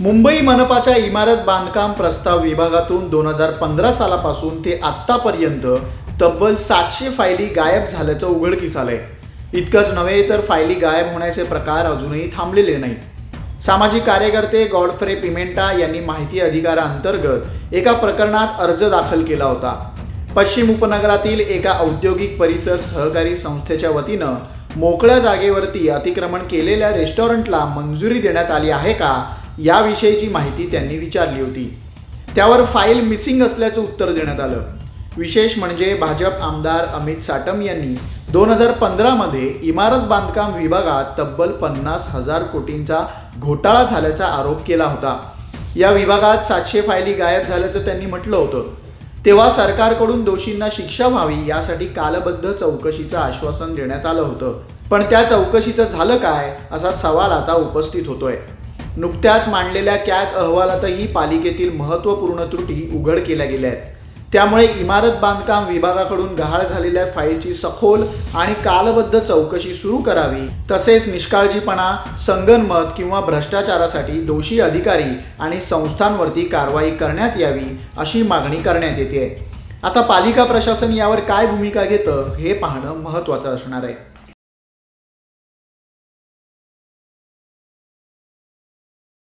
मुंबई मनपाच्या इमारत बांधकाम प्रस्ताव विभागातून दोन हजार पंधरा सालापासून ते आत्तापर्यंत तब्बल सातशे फायली गायब झाल्याचं उघडकीस आलंय. इतकंच नव्हे तर फायली गायब होण्याचे प्रकार अजूनही थांबलेले नाहीत. सामाजिक कार्यकर्ते गॉडफ्रे पिमेंटा यांनी माहिती अधिकाराअंतर्गत एका प्रकरणात अर्ज दाखल केला होता. पश्चिम उपनगरातील एका औद्योगिक परिसर सहकारी संस्थेच्या वतीनं मोकळ्या जागेवरती अतिक्रमण केलेल्या रेस्टॉरंटला मंजुरी देण्यात आली आहे का? याविषयीची माहिती त्यांनी विचारली होती. त्यावर फाईल मिसिंग असल्याचं उत्तर देण्यात आलं. विशेष म्हणजे भाजप आमदार अमित साटम यांनी दोन हजार पंधरामध्ये इमारत बांधकाम विभागात तब्बल पन्नास हजार कोटींचा घोटाळा झाल्याचा आरोप केला होता. या विभागात सातशे फायली गायब झाल्याचं त्यांनी म्हटलं होतं. तेव्हा सरकारकडून दोषींना शिक्षा व्हावी यासाठी कालबद्ध चौकशीचं आश्वासन देण्यात आलं होतं. पण त्या चौकशीचं झालं काय असा सवाल आता उपस्थित होतोय. नुकत्याच मांडलेल्या कॅग अहवालातही पालिकेतील महत्त्वपूर्ण त्रुटी उघड केल्या गेल्या आहेत. त्यामुळे इमारत बांधकाम विभागाकडून गहाळ झालेल्या फाईलची सखोल आणि कालबद्ध चौकशी सुरू करावी तसेच निष्काळजीपणा संगनमत किंवा भ्रष्टाचारासाठी दोषी अधिकारी आणि संस्थांवरती कारवाई करण्यात यावी अशी मागणी करण्यात येते. आता पालिका प्रशासन यावर काय भूमिका घेतं हे पाहणं महत्त्वाचं असणार आहे.